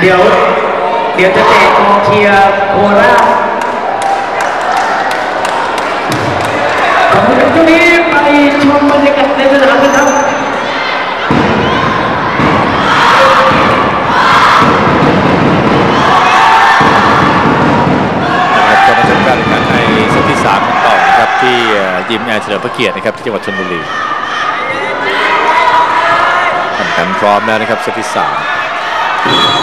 เดี๋ยว เดี๋ยวจะเตะกองเชียร์โคราชขอบคุณครับช่วงนี้ไปชมบรรยากาศในสนามกันครับนะครับก็มาชมการแข่งขันในเซตที่3กันต่อนะครับที่เอ่อยิมแอร์เฉลิมพระเกียรตินะครับที่จังหวัดชลบุรีแข่งขันพร้อมแล้วนะครับเซตที่3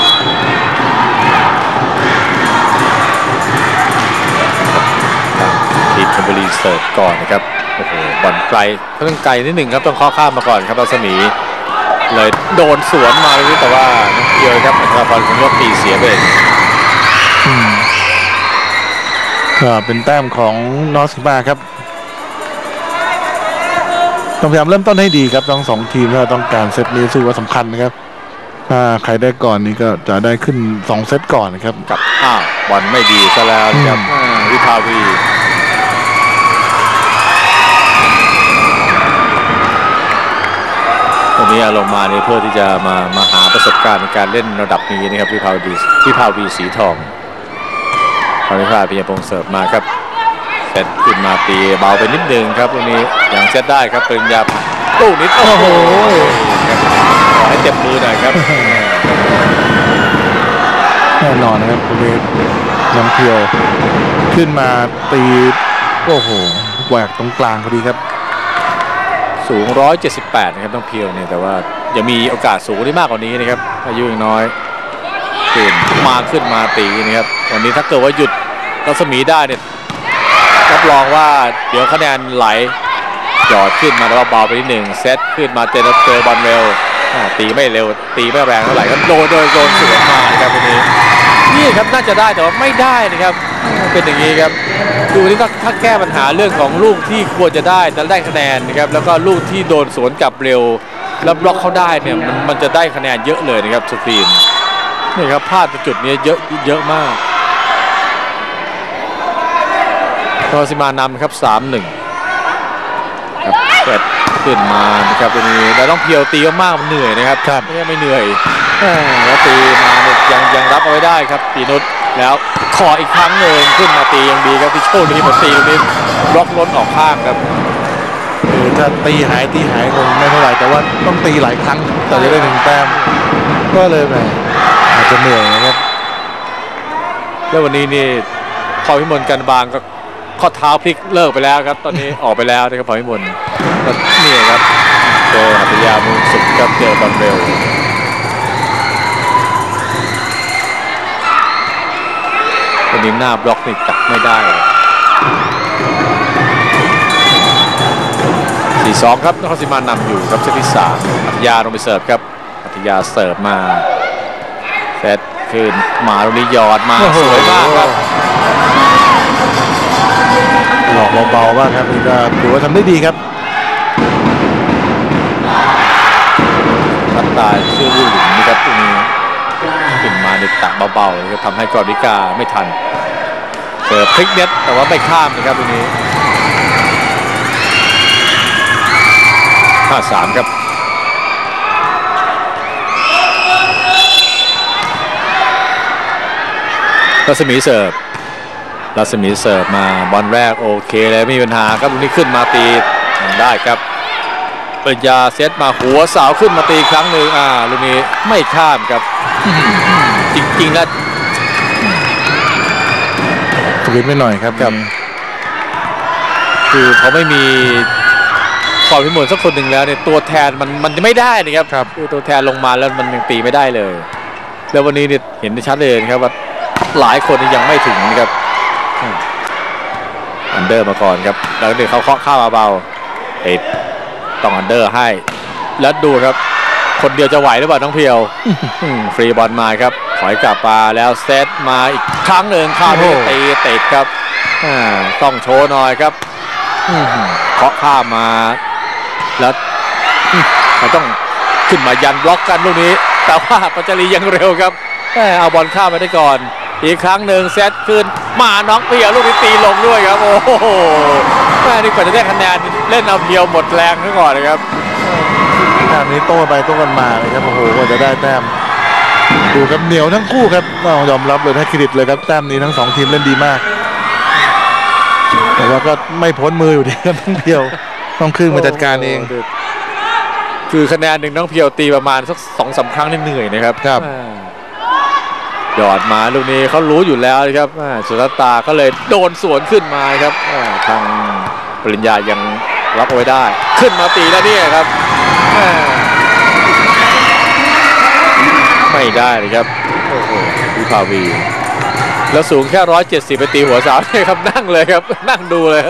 รีเสิร์ฟก่อนนะครับโอ้โหบอลไกลค่อนข้างไกลนิดหนึ่งครับต้องข้อข้ามมาก่อนครับรัศมี เลยโดนสวนมาเลยแต่ว่าน้องเกียวครับอัครพรคงยกตีเสียไปเองก็เป็นแต้มของนอสมาครับต้องพยายามเริ่มต้นให้ดีครับทั้งสองทีมถ้าต้องการเซตนี้รู้สึกว่าสำคัญนะครับถ้าใครได้ก่อนนี้ก็จะได้ขึ้นสองเซตก่อนนะครับกับอ้าวบอลไม่ดีซะแล้วนะครับอืมอ่าวิภาวี ตรงนี้ลงมานี่เพื่อที่จะมามาหาประสบการณ์ในการเล่นระดับนี้นะครับวิภาวีวิภาวีสีทองพาวิภาปิยพงษ์เสิร์ฟมาครับเซตขึ้นมาตีเบาไปนิดนึงครับตรงนี้ยังเซตได้ครับปริญญาตู้นิดโอ้โหขอให้เต็มมือหน่อยครับแน่นอนนะครับบริเวณน้ำเพียวขึ้นมาตีโอ้โหแหวกตรงกลางพอดีครับ สูง 178 นะครับต้องเพียวเนี่ยแต่ว่ายังมีโอกาสสูงที่มากกว่านี้นะครับอายุยังน้อยขึ้นมาขึ้นมาตีนะครับวันนี้ถ้าเกิดว่าหยุดรัศมีได้เนี่ยรับรองว่าเดี๋ยวคะแนนไหลหยอดขึ้นมาแล้วว่าเบาไปนิดหนึ่งเซตขึ้นมาเจอเจอบอลเร็วตีไม่เร็ว ตีไม่แรงเท่าไหร่ก็โดนโดนโดนสวนมานะครับวันนี้นี่ครับน่าจะได้แต่ว่าไม่ได้นะครับ เป็นอย่างนี้ครับ ดูนี่ถ้าถ้าแก้ปัญหาเรื่องของลูกที่ควรจะได้แล้วได้คะแนนนะครับแล้วก็ลูกที่โดนสวนกลับเร็วแล้วบล็อกเขาได้เนี่ยมันมันจะได้คะแนนเยอะเลยนะครับสตรีมนี่ครับพลาดจุดนี้เยอะเยอะมากทอสิมานำครับ 3-1ครับเปิดขึ้นมานะครับตรงนี้แล้วต้องเพียวตีมากๆมันเหนื่อยนะครับครับไม่ใช่ไม่เหนื่อยอ่าแล้วตีมาเนี่ยยังยังรับเอาไว้ได้ครับปีนุช แล้วขออีกครั้งหนึ่งขึ้นมาตียังดีครับที่โชคดีมาตีตรงนี้บล็อกล้นออกข้างครับคือถ้าตีหายตีหายคงไม่เท่าไหร่แต่ว่าต้องตีหลายครั้งแต่จะได้หนึ่งแต้มก็เลยแหมอาจจะเหนื่อยนะครับแล้ววันนี้นี่พอพิมลกันบางก็ข้อเท้าพลิกเลิกไปแล้วครับ ตอนนี้ออกไปแล้วนะครับพอพิมลก็นี่ครับเจอหัตถยามูลสุดครับเจอบอลเร็ว วันนี้หน้าบล็อกนี่จับไม่ได้สี่สองครับนครศรีมานำอยู่ครับเซตที่สามหัตถยาลงไปเสิร์ฟครับหัตถยาเสิร์ฟมาเซตขึ้นมาตรงนี้หยอดมาสวยมากครับหลอกเบาๆบ้างครับนี่ก็ถือว่าทำได้ดีครับทัตตาชื่อวูหลินนะครับตรงนี้ขึ้นมาในตักเบาๆนะครับทำให้กอริกาไม่ทัน เสิร์ฟพลิกเน็ตแต่ว่าไม่ข้ามนะครับตรงนี้ห้าสามครับรัศมีเสิร์ฟรัศมีเสิร์ฟมาบอลแรกโอเคเลยไม่มีปัญหาครับตรงนี้ขึ้นมาตีได้ครับปริญญาเซตมาหัวเสาวขึ้นมาตีอีกครั้งหนึ่งอ่าลูกนี้ไม่ข้ามครับ จริงๆแล้ว ฝืนไปหน่อยครับครับ คือเขาไม่มีพอพิมลสักคนหนึ่งแล้วเนี่ยตัวแทนมันมันไม่ได้นะครับครับคือตัวแทนลงมาแล้วมันยังตีไม่ได้เลย แล้ววันนี้เนี่ยเห็นได้ชัดเลยนะครับว่าหลายคนนี่ยังไม่ถึงนะครับอืมอันเดอร์มาก่อนครับ แล้วเดี๋ยวเขาเคาะข้ามาเบาติดต้องอันเดอร์ให้ แล้วดูครับ คนเดียวจะไหวหรือเปล่าน้องเพียวอืมฟรีบอลมาครับถ อยกลับมาแล้วเซตมาอีกครั้งหนึ่งข้ามไปโอ้โหตีติดครับอ่าต้องโชว์หน่อยครับอื้อหือเคาะข้ามมาแล้วอื้อเขาต้องขึ้นมายันบล็อกกันลูกนี้ แต่ว่าปัจจารียังเร็วครับแม่เอาบอลข้ามไปได้ก่อน อีกครั้งหนึ่งเซตขึ้นมาน้องเพียวลูกนี้ตีลงด้วยครับ โอ้โหแม่นี่กว่าจะได้คะแนนเล่นเอาเพียวหมดแรงซะก่อนนะครับแต้มนี้โต้ไปโต้กันมาเลยครับโอ้โหกว่าจะได้แต้ม ดูครับเหนียวทั้งคู่ครับต้องยอมรับเลยให้เครดิตเลยครับแต้มนี้ทั้งสองทีมเล่นดีมาก แต่ว่าก็ไม่พ้นมืออยู่ดีครับทั้งเดียวต้องขึ้นมาจัดการเองโโหคือคะแนนหนึ่งน้องเพียวตีประมาณสักสองสามครั้งนี่เหนื่อยนะครับครับอ่าหยอดมาลูกนี้เขารู้อยู่แล้วนะครับอ่าสุรตาก็เลยโดนสวนขึ้นมาครับอ่าทางปริญญายังรับเอาไว้ได้ ขึ้นมาตีแล้วเนี่ยครับอ่า ไม่ได้เลยครับโอ้โหวิภาวี แล้วสูงแค่ร้อยเจ็ดสิบไปตีหัวสาวเนี่ยครับนั่งเลยครับ นั่งดูเลย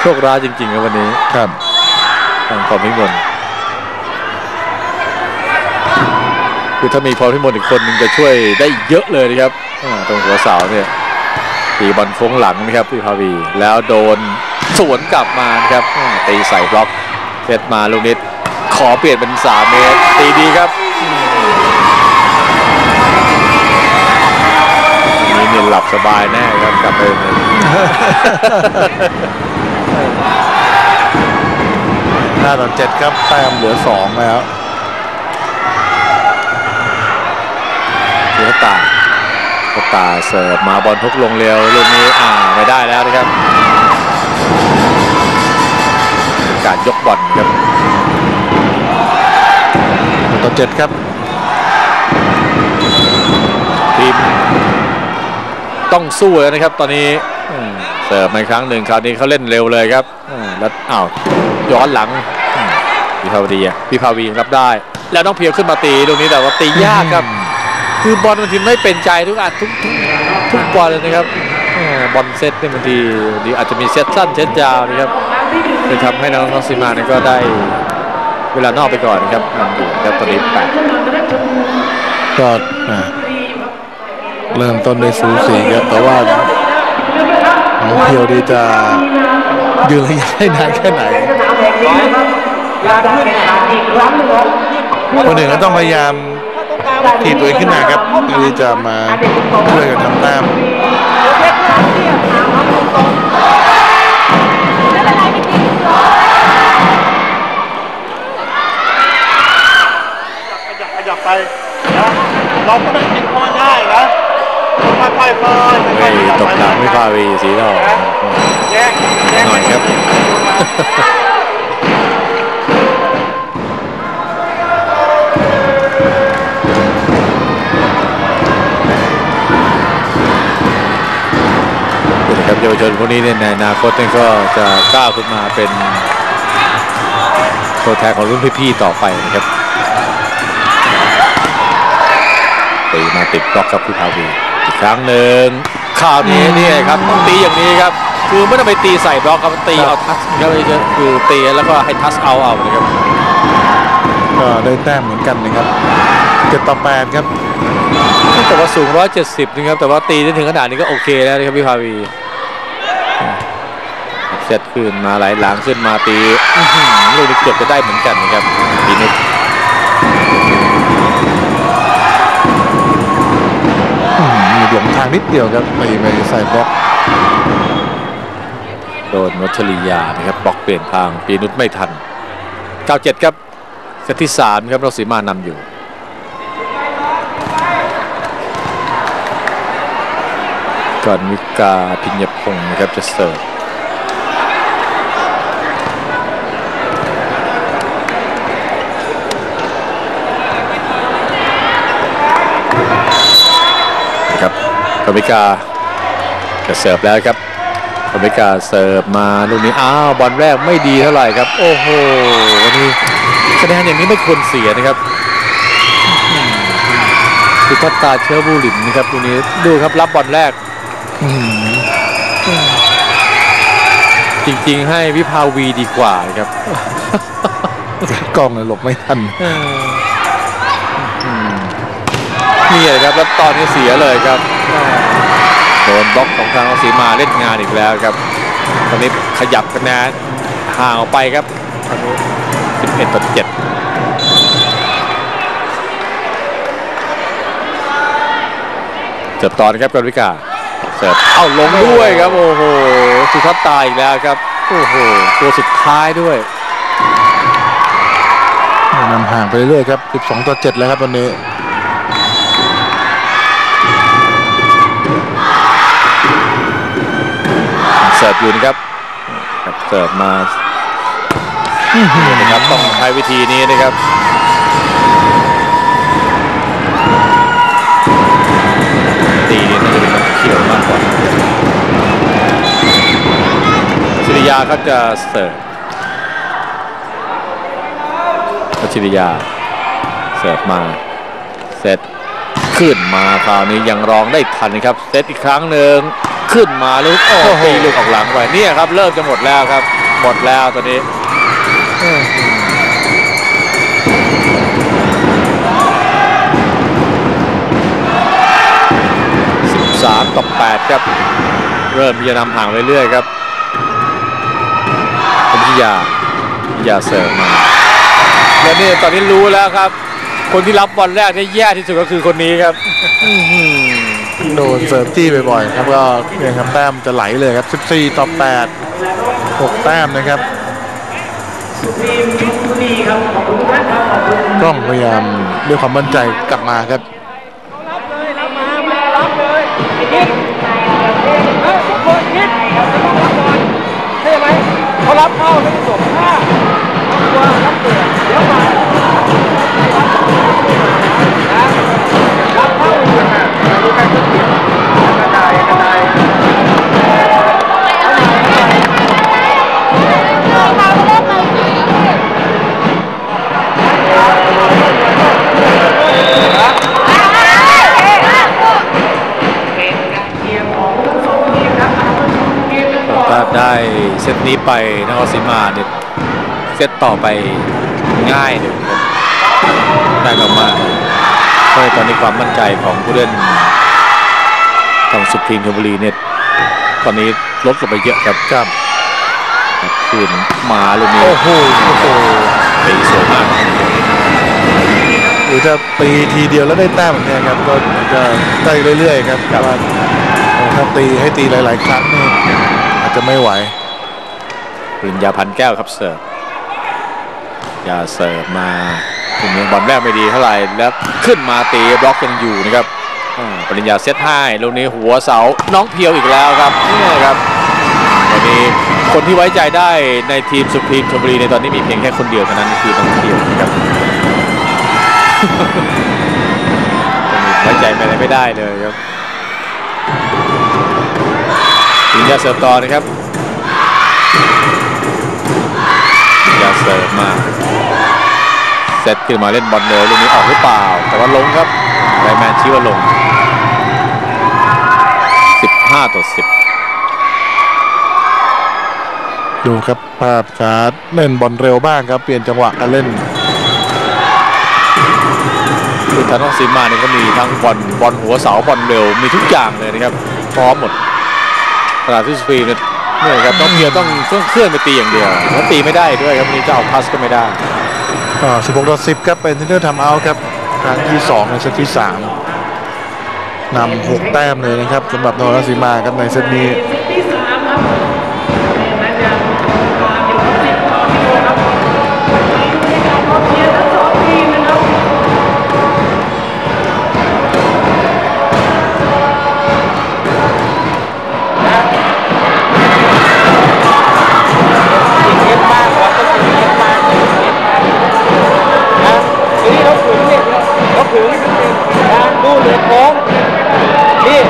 โชคร้ายจริงๆครับวันนี้ครับทางพรพิมลคือถ้ามีพรพิมลอีกคนหนึงจะช่วยได้เยอะเลยนะครับอ่าตรงหัวเสาเนี่ยตีบอลโค้งหลังนะครับพี่พาวี แล้วโดนสวนกลับมานะครับอ่าตีใส่บล็อก เซตมาลูกนิดขอเปลี่ยนเป็น 3 เมตร ตีดีครับนี่เนี่ยหลับสบายแน่ครับกลับไปห้าต่อเจ็ดครับแต้มเหลือสองแล้วเสือตาเสือตาเสิร์ฟมาบอลทุกลงเร็วลูกนี้อ่าไม่ได้แล้วนะครับ การยกบอลครับหนึ่งต่อเจ็ดครับทีมต้องสู้แล้วนะครับ ตอนนี้อืมเสิร์ฟมาอีกครั้งหนึ่งคราวนี้เขาเล่นเร็วเลยครับอ่าแล้วอ้าวย้อนหลังอืมพี่ภาวดีอะพี่ภาวีรับได้ แล้วน้องเพียวขึ้นมาตีลูกนี้แต่ว่าตียากครับ คือบอลบางทีไม่เป็นใจทุกอันทุกทุกทุกบอลเลยนะครับอ่าบอลเซตเนี่ยบางทีบางทีอาจจะมีเซตสั้นเซตยาวนะครับ เลยทำให้น้องน้องซีมาเนี่ยก็ได้เวลานอกไปก่อนครับนำอยู่ครับตอนนี้แปดก็เริ่มต้นด้สูสีครับแต่ว่าน้องเพียวดีจะยืนระยะได้นานแค่ไหนคนหนึงครับคนหนึ่งก็ต้องพยายามถีบตัวเองขึ้นมาครับเพื่อที่จะมาช่วยกันทำแต้ม เราก็ไม่ติดเข้ามาง่ายนะค่อยๆเฟิร์นเฮ้ยตกหลังพี่ภาวีสีทองแยกแยกหน่อยครับนะครับเยาวชนพวกนี้เนี่ยในอนาคตเนี่ยก็จะก้าวขึ้นมาเป็นตัวแทนของรุ่นพี่ๆต่อไปนะครับ มาติดบล็อกครับพี่พาวีอีกครั้งหนึ่งข่าวนี้เนี่ยครับต้องตีอย่างนี้ครับ คือไม่ต้องไปตีใส่บล็อกครับตีเอาทัชครับคือตีแล้วก็ให้ทัชเอาเอานะครับก็ได้แต้มเหมือนกันนะครับเจ็ดต่อแปดครับแต่ว่าสูง 170 นะครับ แต่ว่าตีได้ถึงขนาดนี้ก็โอเคแล้วนะครับพี่พาวีเซตขึ้นมาไหลหลังขึ้นมาตีอื้อหือลูกนี้เกือบจะได้เหมือนกันนะครับปีนุช ลงทางนิดเดียวครับไปไปใส่บล็อก โดนวัชริยานะครับบล็อกเปลี่ยนทางปีนุชไม่ทัน 97 ครับเซตที่ 3 ครับเราสีมานำอยู่ก่อนวิกาพิญญพงศ์นะครับจะเสิร์ฟนะครับ กอนวิกาจะเสิร์ฟแล้วครับกอนวิกาเสิร์ฟมาลูกนี้อ้าวบอลแรกไม่ดีเท่าไหร่ครับ โอ้โหวันนี้คะแนนอย่างนี้ไม่ควรเสียนะครับคือทัตตาเชื้อบูหลินนะครับลูกนี้ดูครับรับบอลแรกอื้อหือจริงๆ ให้วิภาวีดีกว่าครับ กล้องเลยหลบไม่ทัน นี่เลยครับแล้วตอนนี้เสียเลยครับโดนบล็อกของทางสีมาเล่นงานอีกแล้วครับ ตอนนี้ขยับคะแนนห่างออกไปครับตอนนี้11ต่อ7เสิร์ฟต่อนะครับกรวิกาเสิร์ฟเอ้าลงด้วยครับโอ้โหสุทัศน์ตายอีกแล้วครับโอ้โหตัวสุดท้ายด้วยำห่างไปเรื่อยๆครับ 12 ต่อ 7 แล้วครับตอนนี้ สิร์ฟอยู่นะครับครับเสิร์ฟมานี่นะครับต้องใช้วิธีนี้นะครับตีนี่น่าจะเป็นเขียวมากกว่าชิริยาครับจะเสิร์ฟชิริยาเสิร์ฟมาเซตขึ้นมาคราวนี้ยังรองได้ทันนะครับเซตอีกครั้งหนึ่ง ขึ้นมาลูกโอ้ตีลูกออกหลังไปเนี่ยครับเริ่มจะหมดแล้วครับ หมดแล้วตอนนี้สิบสามต่อแปดครับ เริ่มที่จะนำห่างเรื่อยๆครับเป็นพิยาพิยาเสิร์ฟมาแล้วนี่ตอนนี้รู้แล้วครับ คนที่รับบอลแรกที่แย่ที่สุดก็คือคนนี้ครับ โดนเสิร์ฟจี้บ่อยๆครับก็เนี่ยครับแต้มจะไหลเลยครับ 14 ต่อ 8 6 แต้มนะครับกล้องพยายามด้วยความมั่นใจกลับมาครับเขารับเข้าไม่ได้สวมผ้าตัวรับ นี้ไปนครศรีมาเนี่ยเซตต่อไปง่ายเลยครับได้กลับมาเพราะตอนนี้ความมั่นใจของผู้เล่นของสุพรีมชลบุรีเนี่ยตอนนี้ลดลงไปเยอะครับครับคืนมาลูกนี้โอ้โหโอ้โหตีสวยมากหรือจะตีทีเดียวแล้วได้แต้มแบบเนี้ยครับก็จะได้เรื่อยๆครับแต่ว่าถ้าตีให้ตีหลาย ๆ ครั้งนี่อาจจะไม่ไหว ปริญญาพันแก้วครับเสิร์ฟยาเสิร์ฟมาทีนี้บอลแรกไม่ดีเท่าไหร่แล้วขึ้นมาตีบล็อกยังอยู่นะครับปริญญาเซตให้ลูกนี้หัวเสาน้องเพียวอีกแล้วครับนี่ครับวันนี้คนที่ไว้ใจได้ในทีมสุพรีมชลบุรีในตอนนี้มีเพียงแค่คนเดียวเท่านั้นคือน้องเพียวครับไว้ใจอะไรไม่ได้เลยครับปริญญาเสิร์ฟต่อนะครับ เสิร์ฟมาเซตขึ้นมาเล่นบอลเร็วลูกนี้ออกหรือเปล่า แต่ว่าลงครับไรแมนชี้ว่าลง 15 ต่อ 10 ดูครับภาพช้าเล่นบอลเร็วบ้างครับ เปลี่ยนจังหวะการเล่นคือทางน้องซีมาเนี่ยก็มีทั้งบอลบอลหัวเสาบอลเร็วมีทุกอย่างเลยนะครับ พร้อมหมดขณะที่สปีนเนี่ย เนี่ยครับต้องเพียวต้องต้องเคลื่อนไปตีอย่างเดียวแล้วตีไม่ได้ด้วยครับวันนี้จะเอาพัสก็ไม่ได้อ่า16ต่อ10ครับเป็นที่เลือกทำเอาท์ครับครั้งที่2ในเซตที่3นำ6แต้มเลยนะครับสำหรับนครราชสีมาครับในเซตนี้ นะดูเหลือโค้งนี่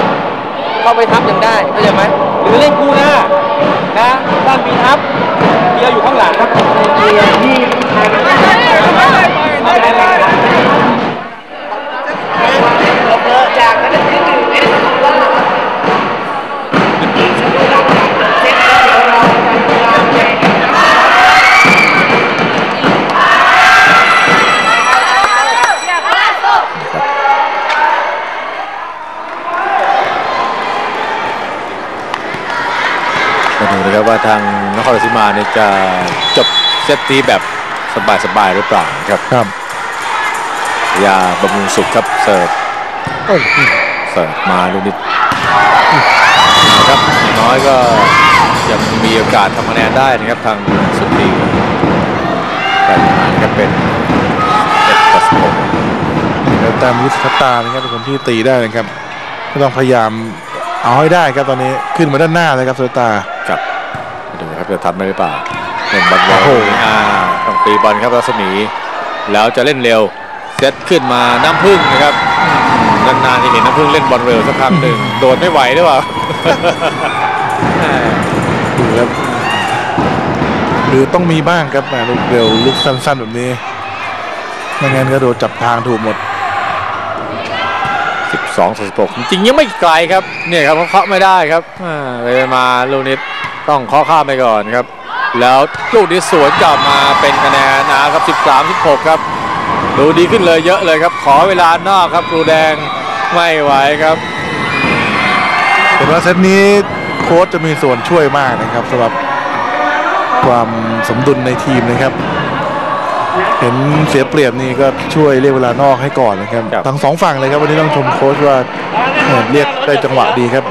เข้าไปทับยังได้เข้าใจไหมหรือเล่นคู่หน้านะด้านปีทับเดียวอยู่ข้างหลังครับเชียร์ที่ จะจบเซตนี้แบบสบายๆหรือเปล่านะครับครับยาบำรุงสุขครับเสิร์ฟโอ้ยเสิร์ฟมาลูกนิดนะครับอย่างน้อยก็ยังมีโอกาสทำคะแนนได้นะครับทางสุดทีแต่นะครับเป็นแต่มิสตานะครับเป็นคนที่ตีได้นะครับก็ต้องพยายามเอาให้ได้ครับตอนนี้ขึ้นมาด้านหน้าเลยครับสุตา ครับมาดูครับ จะทำได้หรือเปล่าเล่นบอลเร็วโอ้โหอ่าต้องตีบอลครับรัศมี แล้วจะเล่นเร็วเซตขึ้นมาน้ำพึ่งนะครับอืมนานๆจะเห็นน้ำพึ่งเล่นบอลเร็วสักครั้งหนึ่งโดดไม่ไหวหรือเปล่าดูครับคือต้องมีบ้างครับแหมลูกเร็วลูกสั้นๆแบบนี้ไม่งั้นก็โดนจับทางถูกหมด 12 16 จริงๆยังไม่ไกลครับ เนี่ยครับเขาเคาะไม่ได้ครับอ่าไปมาลูกนี้ ต้องเคาะข้ามไปก่อนครับ แล้วลูกนี้สวนกลับมาเป็นคะแนนนะครับ 13 16 ครับ ดูดีขึ้นเลยเยอะเลยครับ ขอเวลานอกครับครูแดงไม่ไหวครับเห็นว่าเซตนี้โค้ชจะมีส่วนช่วยมากนะครับสำหรับความสมดุลในทีมนะครับ เห็นเสียเปรียบนี่ก็ช่วยเรียกเวลานอกให้ก่อนนะครับครับทั้งสองฝั่งเลยครับวันนี้ต้องชมโค้ชว่าเอ่อเรียกได้จังหวะดีครับ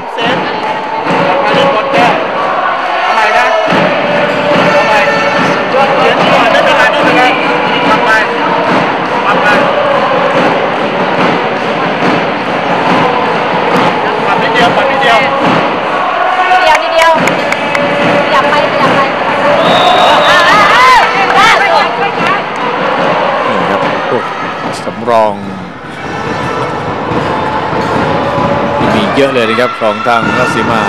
รอง มีเยอะเลยนะครับของทางรัสสีมา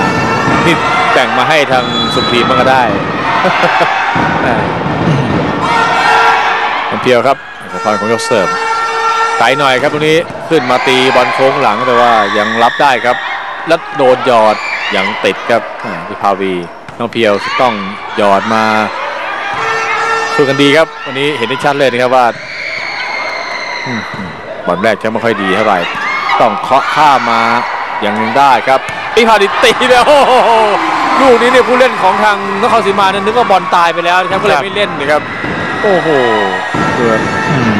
นี่แต่งมาให้ทางสุพรีมมันก็ได้อ่าเพียวครับสะพานของยกเสิร์ฟไกลหน่อยครับตรงนี้ขึ้นมาตีบอลโค้งหลังแต่ว่ายังรับได้ครับแล้วโดนหยอดยังติดครับอ่าพิพาวีน้องเพียวต้องหยอดมาสู้กันดีครับ วันนี้เห็นได้ชัดเลยนะครับว่า บอลแรกจะไม่ค่อยดีเท่าไหร่ต้องเคาะข้ามมายังได้ครับพิพาวีตีเลยโอ้โหลูกนี้เนี่ยผู้เล่นของทางนครศรีมาเนี่ยนึกว่าบอลตายไปแล้วนะครับก็เลยไม่เล่นนะครับ โอ้โหเกือบอืม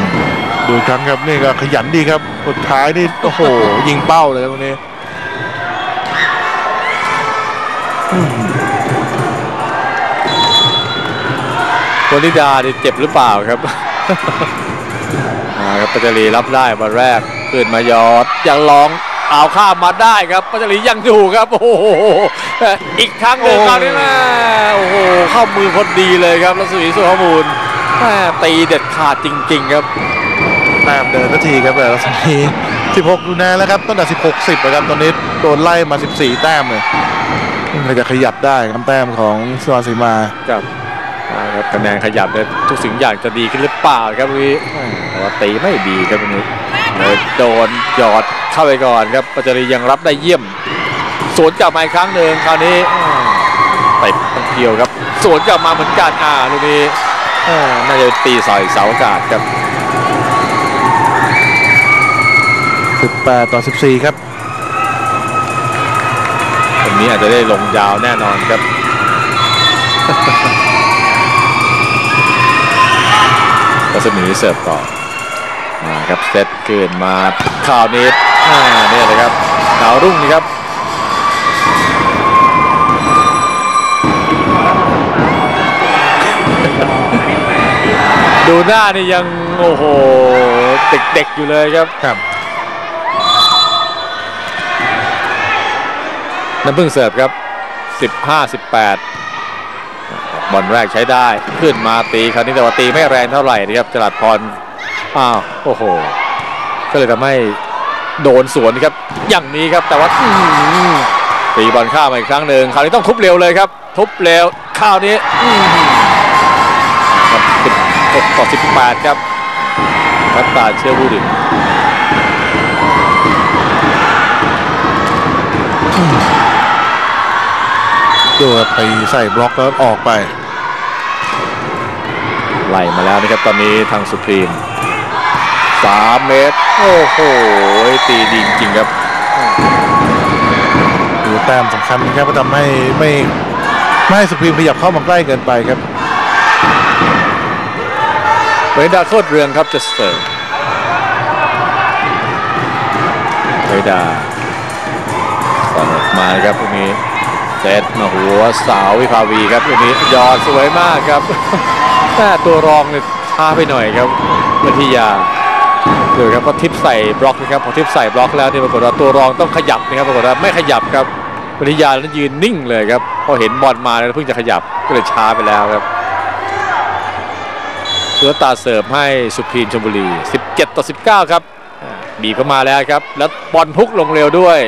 ดูอีกครั้งครับนี่ก็ขยันดีครับสุดท้ายนี่โอ้โห ยิงเป้าเลยครับวันนี้วนิดาเนี่ยเจ็บหรือเปล่าครับอ่า ครับปัจจารีรับได้บอลแรกขึ้นมายอดยังลองเอาข้ามมาได้ครับปัจจารียังอยู่ครับโอ้โหอีกครั้งหนึ่งโอ้คราวนี้นะโอ้โหเข้ามือพอดีเลยครับรัศมีสุวรรณมูลแม่ตีเด็ดขาดจริง ๆ ครับแต้มเดินสักทีครับแต่ลักษณะนี้16ดูนานแล้วครับตั้งแต่16 10นะครับตอนนี้โดนไล่มา 14 แต้มเลยมันจะขยับได้ครับแต้มของสวาสีมาครับเอา ครับคะแนนขยับเนี่ยทุกสิ่งอย่างจะดีขึ้นหรือเปล่าครับวันนี้แต่ว่าตีไม่ดีครับวันนี้เลยโดนหยอดเข้าไปก่อนครับปัจจารียังรับได้เยี่ยมสวนกลับมาอีกครั้งหนึ่งคราวนี้ติดต้องเที่ยวครับสวนกลับมาเหมือนกันอ่าลูกนี้อ่าน่าจะตีใส่เสาอากาศครับ18ต่อ 14 ครับวันนี้อาจจะได้ลงยาวแน่นอนครับ รัศมีเสิร์ฟต่อมาครับเซตขึ้นมาข่าวนี้อ่าเนี่ยเลยครับดาวรุ่งนี่ครับดูหน้านี่ยังโอ้โหเด็กๆอยู่เลยครับครับน้ำพึ่งเสิร์ฟครับ 15 18 บอลแรกใช้ได้ขึ้นมาตีคราวนี้แต่ว่าตีไม่แรงเท่าไหร่นะครับจรัดพรอ้าวโอ้โหก็เลยทำให้โดนสวนครับ อย่างนี้ครับแต่ว่าตีบอลข้ามาอีกครั้งหนึ่งคราวนี้ต้องทุบเร็วเลยครับ ทุบเร็วคราวนี้อื้อหือครับ16ต่อ18ครับพัตตาเชื่อบูดิดูครับไปใส่บล็อกแล้วออกไป ไล่มาแล้วนะครับตอนนี้ทางสุพรีม3เมตร โอ้โห ตีดีจริงๆครับดูแต้มสำคัญครับทำให้ไม่ไม่ให้สุพรีมขยับเข้ามาใกล้เกินไปครับเวดาโคตรเรืองครับจะเสิร์ฟเวดาเสิร์ฟมาครับตรงนี้เซตมาหัวสาววิภาวีครับตรงนี้ยอดสวยมากครับ แต่ตัวรองเนี่ยช้าไปหน่อยครับวิทยาดูครับก็ทิปใส่บล็อกนะครับพอทิปใส่บล็อกแล้วเนี่ยปรากฏว่าตัวรองต้องขยับนะครับปรากฏว่าไม่ขยับครับปริยาแล้วยืนนิ่งเลยครับพอเห็นบอลมาแล้วเพิ่งจะขยับก็เลยช้าไปแล้วครับเสือตาเสิร์ฟให้สุพรีมชลบุรี 17 ต่อ 19 ครับ บีบเข้ามาแล้วครับ แล้วบอลพุกลงเร็วด้วย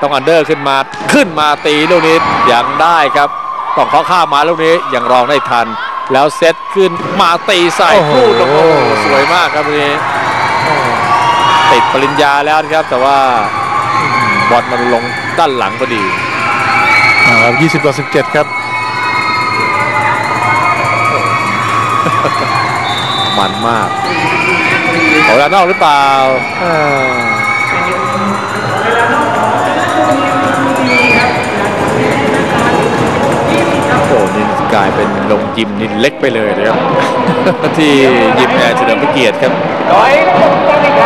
ต้องอันเดอร์ขึ้นมาขึ้นมาตีลูกนี้ยังได้ครับ ต้องเขาข้ามมาลูกนี้ยังรองได้ทัน แล้วเซตขึ้นมาตีใส่โอ้โหพูดแล้วโอ้โหสวยมากครับลูกนี้ติดปริญญาแล้วนะครับ แต่ว่าอืมบอลมันลงด้านหลังพอดีนะครับ20ต่อ17 ครับ มันมากขอเวลานอกหรือเปล่าอ่า กลายเป็นลงยิมนี่เล็กไปเลยนะครับ ที่ยิมแอร์เฉลิมพระเกียรติครับดอย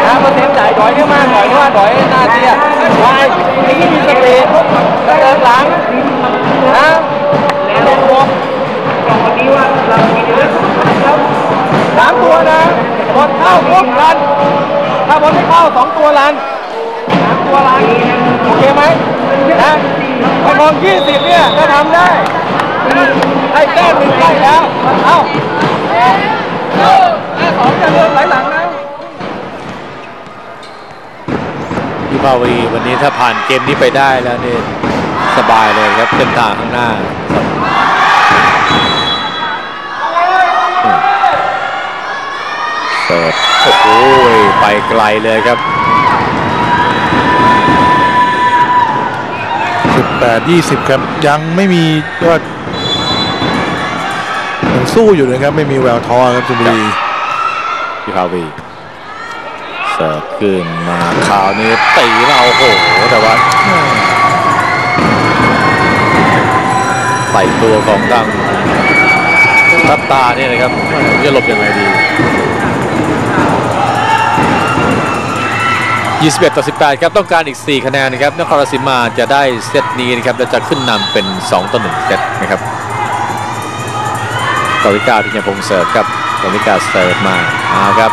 นะเปอร์เซ็นต์จ่ายดอยเนี่ยมากหน่อยว่าดอยหน้าเตี้ยวายนี่มีสปีดเดินหลังนะลงบวกสามตัวนะบอลเข้าปุ๊บรันถ้าบอลไม่เข้าสองตัวรันสามตัวรันโอเคไหมนะไอ้บอลยี่สิบเนี่ยก็ทำได้ให้แก้มหนึ่งได้แล้ว เอ้าสองจะเดินไหลหลังนะ พี่ภาวีวันนี้ถ้าผ่านเกมนี้ไปได้แล้วเนี่ยสบายเลยครับเส้นทางข้างหน้าเสิร์ฟโอ้โหไปไกลเลยครับ 18 20 ครับ ยังไม่มีว่ายังสู้อยู่นะครับ ไม่มีแววท้อครับชลบุรีพี่ภาวี เสิร์ฟขึ้นมาคราวนี้ตีมาโอ้โหแต่ว่าใส่ตัวของดังทับตาเนี่ยนะครับจะหลบยังไงดี 21 ต่อ 18 ครับ ต้องการอีก 4 คะแนนนะครับนครราชสีมาจะได้เซตนี้นะครับและจะขึ้นนำเป็น 2 ต่อ 1 เซตนะครับกวิกาพิญญาพงษ์เสิร์ฟครับกวิกาเสิร์ฟมาเอาครับ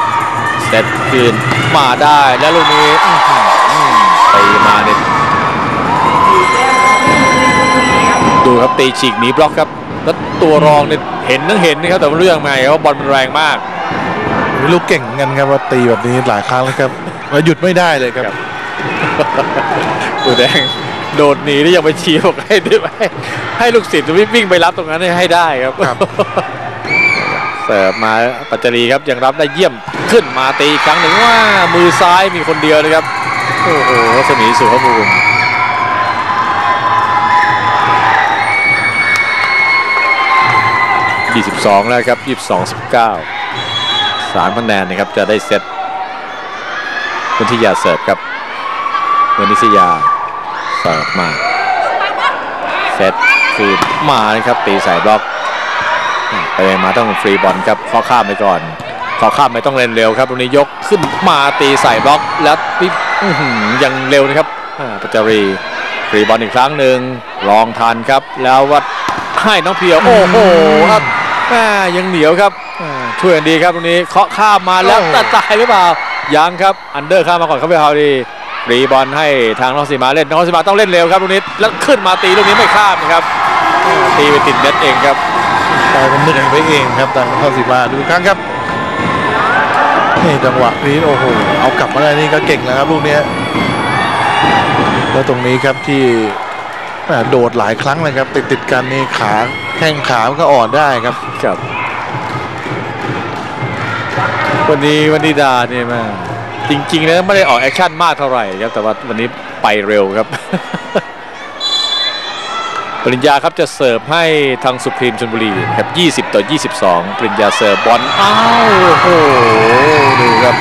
เซตคืนมาได้แล้วลูกนี้อื้อหือตีมาเนี่ยดูครับตีฉีกหนีบล็อกครับ แล้วตัวรองเนี่ยเห็นทั้งเห็นนะครับแต่ไม่รู้ยังไงว่าบอลมันแรงมากไม่รู้เก่งเหมือนกันครับว่าตีแบบนี้หลายครั้งแล้วครับแล้วหยุดไม่ได้เลยครับตัวแดงโดดหนีนี่ยังไปชี้บอกให้ด้วยให้ให้ลูกศิษย์วิ่งไปรับตรงนั้นให้ให้ได้ครับครับเสิร์ฟมาปัจจารีครับยังรับได้เยี่ยม ขึ้นมาตีอีกครั้งหนึ่งว่ามือซ้ายมีคนเดียวนะครับ โอ้โหรัศมีสุภภูมิ22 แล้วครับ 22 19สามคะแนนนะครับจะได้เซตวิทยาเสิร์ฟครับเวนิสยาเสิร์ฟมาเซตคืนมานะครับตีใส่บล็อกไปมาต้องฟรีบอลครับข้อข้ามไปก่อน ข้อข้ามไม่ต้องเล่นเร็วครับตรงนี้ยกขึ้นมาตีใส่บล็อกแล้วปิ๊บอื้อหือยังเร็วนะครับอ่าปัจจารีฟรีบอลอีกครั้งหนึ่งลองทันครับ แล้ววัดให้น้องเพียวโอ้โหครับแม่ยังเหนียวครับอ่าช่วยกันดีครับตรงนี้เคาะข้ามมาแล้วโอ้ตัดตายหรือเปล่ายังครับอันเดอร์ข้ามมาก่อนเขาไปพาวดีฟรีบอลให้ทางนครศรีมาเล่นนครศรีมาต้องเล่นเร็วครับตรงนี้แล้วขึ้นมาตีลูกนี้ไม่ข้ามนะครับอ่าตีไปติดเน็ตเองครับกลายเป็นเหนื่อยไปเองครับทางนครศรีมาดูอีกครั้งครับ นี่จังหวะนี้โอ้โหเอากลับมาได้นี่ก็เก่งแล้วครับลูกเนี้ยแล้วตรงนี้ครับที่แหม่โดดหลายครั้งเลยครับ ติดติดๆกันนี่ขาแข้งขามันก็อ่อนได้ครับครับวันนี้วันนี้ดาเนี่ยแมาจริงๆแล้วไม่ได้ออกแอคชั่นมากเท่าไหร่ครับแต่ว่าวันนี้ไปเร็วครับ ปริญญาครับจะเสิร์ฟให้ทางสุพรีมชนบุรีครับ 20 ต่อ 22 ปริญญาเสิร์ฟบอลอ้าวโอ้โหดูครับ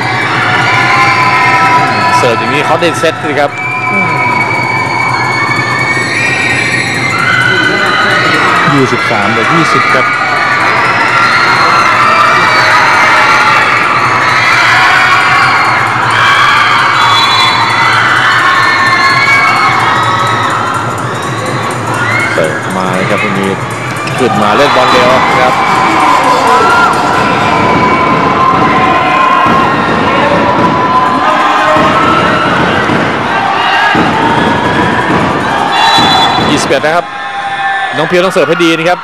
เสิร์ฟอย่างนี้เขาได้เซตเลยครับ23หรือ20ครับ ครับตรงนี้ขึ้นมาเล่นบอลเร็วครับยี่สิบเอ็ดนะครับน้องเพียวต้องเสิร์ฟให้ดีนะครับ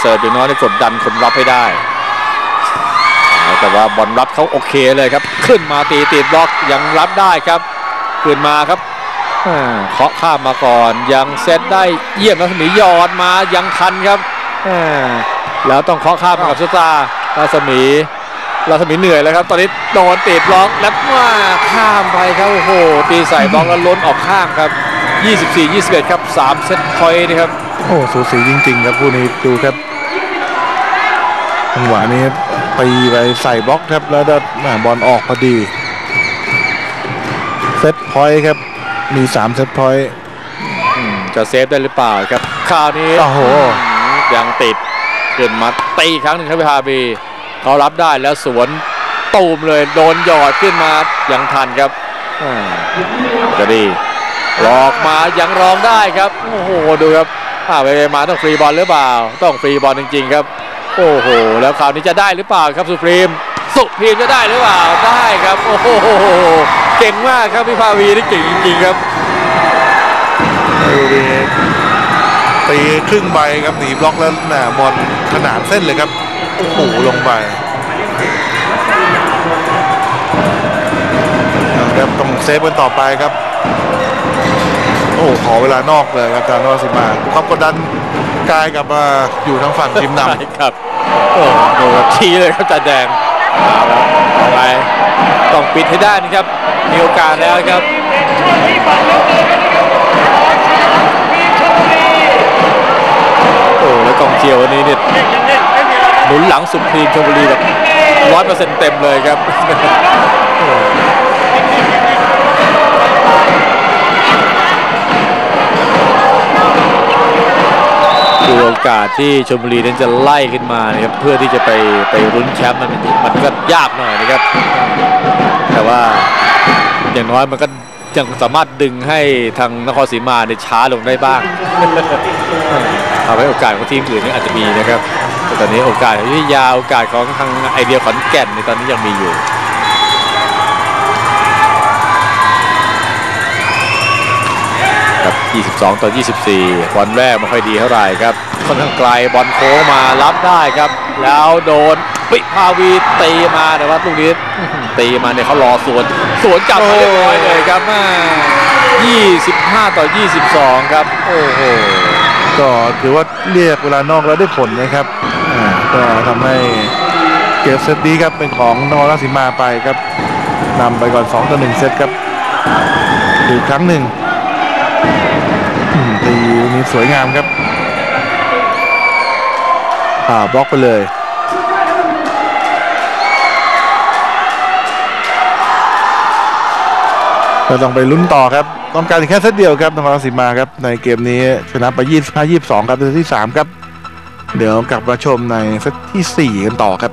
เสิร์ฟอย่างน้อยได้กดดันคนรับให้ได้ แต่ว่าบอลรับเขาโอเคเลยครับ ขึ้นมาตีตีบล็อกยังรับได้ครับขึ้นมาครับ เคาะข้ามมาก่อนยังเซตได้เยี่ยมรัศมียอดมายังทันครับแล้วต้องเคาะข้ามกับสตารัศมีรัศมีเหนื่อยแล้วครับ ตอนนี้โดนติดบล็อกแล้วว่าข้ามไปครับโอ้โหตีใส่บล็อกแล้วล้นออกข้างครับ 24-21 ครับ 3 เซตพอยต์นะครับโอ้สูสีจริง ๆ ครับคู่นี้ดูครับจังหวะนี้ตีไปใส่บล็อกครับแล้วบอลออกพอดี เซตพอยต์ครับ มี3เซตพอยต์อืมจะเซฟได้หรือเปล่าครับคราวนี้โอ้โหอืมยังติดขึ้นมาตีอีกครั้งหนึ่งครับพิพาบีเขารับได้แล้วสวนตูมเลยโดนหยอดขึ้นมายังทันครับอ่าจะดีหลอกมายังรองได้ครับโอ้โหดูครับอ่าไปๆมาต้องฟรีบอลหรือเปล่า ต้องฟรีบอลจริง ๆ ครับ โอ้โห แล้วคราวนี้จะได้หรือเปล่าครับสุพรีม สุพรีมจะได้หรือเปล่าได้ครับ โอ้โห เก่งมากครับพิพาวีนี่เก่งจริงๆครับดูดิตีครึ่งใบครับหนีบล็อกแล้วแหม่บอลขนาดเส้นเลยครับโอ้โหลงไปนะครับต้องเซฟกันต่อไปครับ โอ้โหขอเวลานอกเลยครับการนอกสิมาความกดดันกายกับมาอยู่ทางฝั่งทีมนำใช่ครับ โอ้โหชี้เลยครับจานแดงเอาละเอาไงต้อง ปิดให้ได้นะครับ มีโอกาสแล้วครับโอ้แล้วกองเชียร์วันนี้เนี่ยหนุนหลังสุดทีมชลบุรีแบบร้อยเปอร์เซ็นต์เต็มเลยครับ คือโอกาสที่ชลบุรีนั้นจะไล่ขึ้นมานะครับเพื่อที่จะไปไปรุ้นแชมป์มันมันก็ยากหน่อยนะครับ แต่ว่าอย่างน้อยมันก็ยังสามารถดึงให้ทางนครศรีมาในยช้าลงได้บ้างทำให้โอกาสของทีมอื่นนี่อาจจะมีนะครับแต่ตอนนี้โอกาสของอยุธยาโอกาสของทางไอเดียขอนแก่นในตอนนี้ยังมีอยู่ ครับ 22 ต่อ 24 บอลแรกไม่ค่อยดีเท่าไหร่ครับค่อนข้างไกลบอลโค้งมารับได้ครับ แล้วโดนปิภาวีตีมาแต่ว่าลูกนี้อื้อหือตีมาเนี่ยเขารอสวน สวนกลับมาเรียบร้อยเลยครับแม่25 ต่อ 22 ครับ โอ้โหก็ถือว่าเรียกเวลานอกแล้วได้ผลนะครับอ่าก็ทำให้เกมเซตนี้ครับเป็นของนครราชสีมาไปครับนำไปก่อน2ต่อ1เซตครับอีกครั้งหนึ่งอืมตี นี้สวยงามครับอ่าบล็อกไปเลยก็ต้องไปลุ้นต่อครับ ต้องการแค่เซตเดียวครับนครราชสีมาครับ ในเกมนี้ชนะไป25 22 ครับเซตที่ 3 ครับ เดี๋ยวกลับมาชมในเซตที่ 4 กันต่อครับ